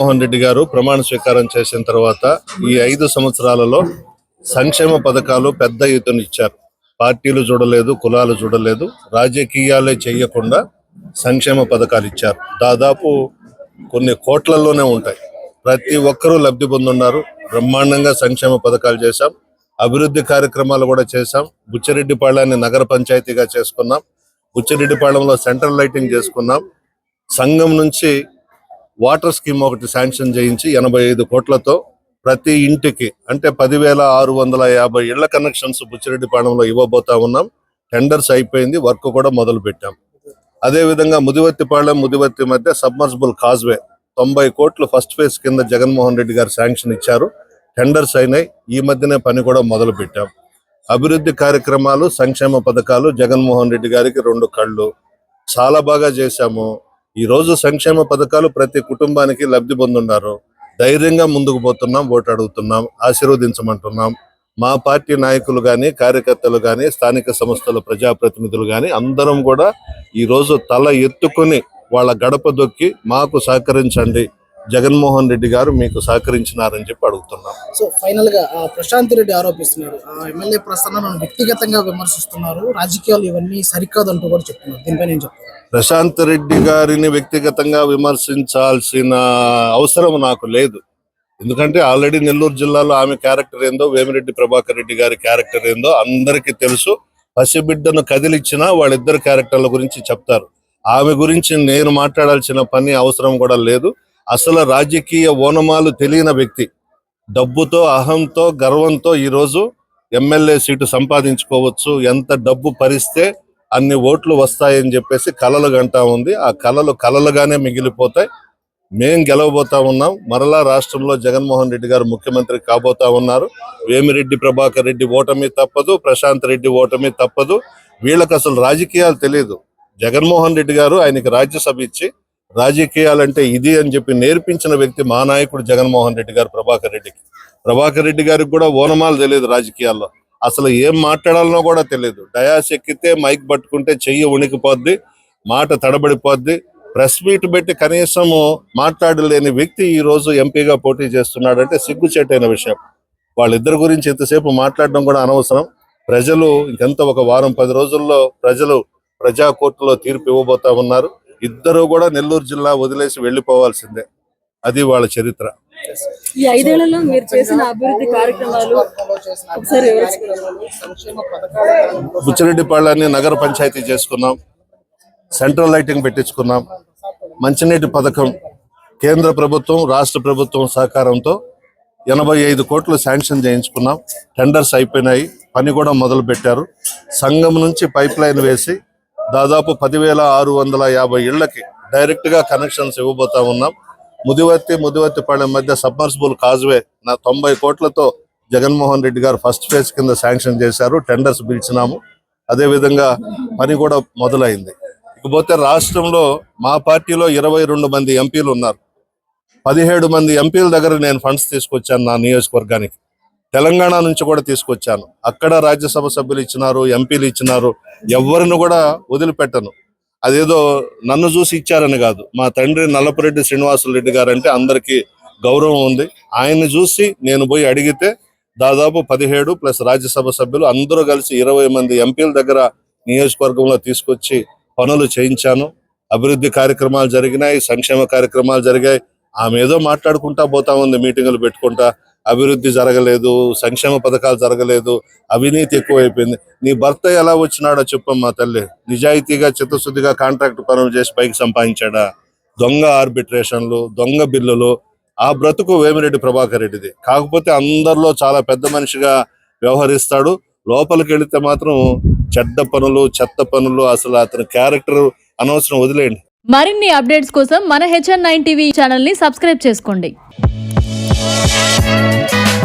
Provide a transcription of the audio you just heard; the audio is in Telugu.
మోహన్ రెడ్డి గారు ప్రమాణ స్వీకారం చేసిన తర్వాత ఈ ఐదు సంవత్సరాలలో సంక్షేమ పథకాలు పెద్ద ఎత్తున ఇచ్చారు. పార్టీలు చూడలేదు కులాలు చూడలేదు రాజకీయాలే చేయకుండా సంక్షేమ పథకాలు ఇచ్చారు. దాదాపు కొన్ని కోట్లలోనే ఉంటాయి. ప్రతి ఒక్కరూ లబ్ధి పొందున్నారు. బ్రహ్మాండంగా సంక్షేమ పథకాలు చేశాం. అభివృద్ధి కార్యక్రమాలు కూడా చేశాం. బుచ్చిరెడ్డిపాళ్యాన్ని నగర పంచాయతీగా చేసుకున్నాం. బుచ్చిరెడ్డిపాళెంలో సెంట్రల్ లైటింగ్ చేసుకున్నాం. సంఘం నుంచి వాటర్ స్కీమ్ ఒకటి శాంక్షన్ చేయించి ఎనభై ఐదు కోట్లతో ప్రతి ఇంటికి అంటే పదివేల ఆరు వందల యాభై ఇళ్ళ కనెక్షన్స్ బుచ్చిరెడ్డిపాళెంలో ఇవ్వబోతా ఉన్నాం. టెండర్స్ అయిపోయింది వర్క్ కూడా మొదలు పెట్టాం. అదే విధంగా ముదివర్తిపాళెం ముదివర్తి మధ్య సబ్మర్సిబుల్ కాజ్వే తొంభై కోట్లు ఫస్ట్ ఫేజ్ కింద జగన్మోహన్ రెడ్డి గారు శాంక్షన్ ఇచ్చారు. టెండర్స్ అయినాయి ఈ మధ్యనే పని కూడా మొదలు పెట్టాం. అభివృద్ధి కార్యక్రమాలు సంక్షేమ పథకాలు జగన్మోహన్ రెడ్డి గారికి రెండు కళ్ళు. చాలా బాగా చేశాము. ఈ రోజు సంక్షేమ పథకాలు ప్రతి కుటుంబానికి లబ్ధి పొందున్నారు. ధైర్యంగా ముందుకు పోతున్నాం ఓటు అడుగుతున్నాం ఆశీర్వదించమంటున్నాం. మా పార్టీ నాయకులు కానీ కార్యకర్తలు కానీ స్థానిక సంస్థల ప్రజాప్రతినిధులు కానీ అందరం కూడా ఈ రోజు తల ఎత్తుకొని వాళ్ళ గడప దొక్కి మాకు సహకరించండి. జగన్మోహన్ రెడ్డి గారు మీకు సహకరించినారని చెప్పి అడుగుతున్నాం. సో ఫైనల్గా ప్రశాంత్ రెడ్డి ఆరోపిస్తున్నారు. ఎమ్మెల్యే ప్రసన్న వ్యక్తిగతంగా విమర్శిస్తున్నారు. రాజకీయాలు ఇవన్నీ సరికాదు అంటూ కూడా చెప్తున్నారు. దీనిపై నేను చెప్తాను. ప్రశాంత్ రెడ్డి గారిని వ్యక్తిగతంగా విమర్శించాల్సిన అవసరం నాకు లేదు. ఎందుకంటే ఆల్రెడీ నెల్లూరు జిల్లాలో ఆమె క్యారెక్టర్ ఏందో వేమిరెడ్డి ప్రభాకర్ రెడ్డి గారి క్యారెక్టర్ ఏందో అందరికీ తెలుసు. పసిబిడ్డను కదిలిచ్చినా వాళ్ళిద్దరు క్యారెక్టర్ల గురించి చెప్తారు. ఆమె గురించి నేను మాట్లాడాల్సిన పని అవసరం కూడా లేదు. అసలు రాజకీయ ఓనమాలు తెలియని వ్యక్తి. డబ్బుతో అహంతో గర్వంతో ఈరోజు ఎమ్మెల్యే సీటు సంపాదించుకోవచ్చు. ఎంత డబ్బు పరిస్తే అన్ని ఓట్లు వస్తాయని చెప్పేసి కలలు గంటా ఉంది. ఆ కలలు కలలుగానే మిగిలిపోతాయి. మేం గెలవబోతా ఉన్నాం. మరలా రాష్ట్రంలో జగన్మోహన్ రెడ్డి గారు ముఖ్యమంత్రి కాబోతా ఉన్నారు. వేమిరెడ్డి ప్రభాకర్ రెడ్డి ఓటమి తప్పదు. ప్రశాంత్ రెడ్డి ఓటమి తప్పదు. వీళ్ళకి అసలు రాజకీయాలు తెలియదు జగన్మోహన్ రెడ్డి గారు ఆయనకి రాజ్యసభ ఇచ్చి రాజకీయాలంటే ఇది అని చెప్పి నేర్పించిన వ్యక్తి మా నాయకుడు జగన్మోహన్ రెడ్డి గారు ప్రభాకర్ రెడ్డికి. ప్రభాకర్ రెడ్డి గారికి కూడా ఓనమాలు తెలియదు రాజకీయాల్లో. అసలు ఏం మాట్లాడాలనో కూడా తెలియదు. డయాస్ ఎక్కితే మైక్ పట్టుకుంటే చెయ్యి ఉణికిపోద్ది మాట తడబడిపోద్ది. ప్రెస్ మీట్ పెట్టి కనీసము మాట్లాడలేని వ్యక్తి ఈ రోజు ఎంపీగా పోటీ చేస్తున్నాడంటే సిగ్గుచేటైన విషయం. వాళ్ళిద్దరి గురించి ఎంతసేపు మాట్లాడడం కూడా అనవసరం. ప్రజలు ఇంకెంత ఒక వారం పది రోజుల్లో ప్రజలు ప్రజా కోర్టులో తీర్పు ఇవ్వబోతా ఉన్నారు. ఇద్దరు కూడా నెల్లూరు జిల్లా వదిలేసి వెళ్ళిపోవాల్సిందే అది వాళ్ళ చరిత్ర. ఈ ఐదేళ్ళలో మీరు చేసిన అభివృద్ధి కార్యక్రమాలు బుచ్చిరెడ్డిపాళ్ళని నగర పంచాయతీ చేసుకున్నాం. సెంట్రల్ లైటింగ్ పెట్టించుకున్నాం. మంచినీటి పథకం కేంద్ర ప్రభుత్వం రాష్ట్ర ప్రభుత్వం సహకారంతో ఎనభై ఐదు కోట్లు శాంక్షన్ చేయించుకున్నాం. టెండర్స్ అయిపోయినాయి. పని కూడా మొదలు పెట్టారు సంఘం నుంచి పైప్ లైన్ వేసి దాదాపు పదివేల ఆరు వందల యాభై ఇళ్ళకి డైరెక్ట్గా కనెక్షన్స్ ఇవ్వబోతా ఉన్నాం. ముదివర్తి ముదివర్తిపాళెం మధ్య సబ్మర్సిబుల్ కాజ్వే నా తొంభై కోట్లతో జగన్మోహన్ రెడ్డి గారు ఫస్ట్ ఫేజ్ కింద శాంక్షన్ చేశారు టెండర్స్ పిలిచినాము. అదే విధంగా పని కూడా మొదలైంది. ఇకపోతే రాష్ట్రంలో మా పార్టీలో ఇరవై రెండు మంది ఎంపీలు ఉన్నారు. పదిహేడు మంది ఎంపీల దగ్గర నేను ఫండ్స్ తీసుకొచ్చాను నా నియోజకవర్గానికి. తెలంగాణ నుంచి కూడా తీసుకొచ్చాను. అక్కడ రాజ్యసభ సభ్యులు ఇచ్చినారు ఎంపీలు ఇచ్చినారు. ఎవరిని కూడా వదిలిపెట్టను. అదేదో నన్ను చూసి ఇచ్చారని కాదు. మా తండ్రి నల్లపురెడ్డి శ్రీనివాసులు రెడ్డి గారు అంటే అందరికీ గౌరవం ఉంది. ఆయన్ని చూసి నేను పోయి అడిగితే దాదాపు పదిహేడు ప్లస్ రాజ్యసభ సభ్యులు అందరూ కలిసి ఇరవై మంది ఎంపీల దగ్గర నియోజకవర్గంలో తీసుకొచ్చి పనులు చేయించాను. అభివృద్ధి కార్యక్రమాలు జరిగినాయి సంక్షేమ కార్యక్రమాలు జరిగాయి. ఆమె ఏదో మాట్లాడుకుంటా పోతా ఉంది మీటింగులు పెట్టుకుంటా. అభివృద్ధి జరగలేదు సంక్షేమ పథకాలు జరగలేదు అవినీతి ఎక్కువైపోయింది. నీ భర్త ఎలా వచ్చినాడో చెప్పమ్మా తల్లి. నిజాయితీగా చిత్తశుద్ధిగా కాంట్రాక్ట్ పనులు చేసి పైకి సంపాదించాడా? దొంగ ఆర్బిట్రేషన్లు దొంగ బిల్లులు. ఆ బ్రతుకు వేమిరెడ్డి ప్రభాకర్ రెడ్డిది. కాకపోతే అందరిలో చాలా పెద్ద మనిషిగా వ్యవహరిస్తాడు. లోపలికి వెళితే మాత్రం చెడ్డ పనులు చెత్త పనులు అసలు అతని క్యారెక్టర్ అనవసరం వదిలేయండి. మరిన్ని అప్డేట్స్ కోసం మన హెచ్ఎన్ నైన్ టీవీ ఛానల్ని సబ్స్క్రైబ్ చేసుకోండి. Thank you.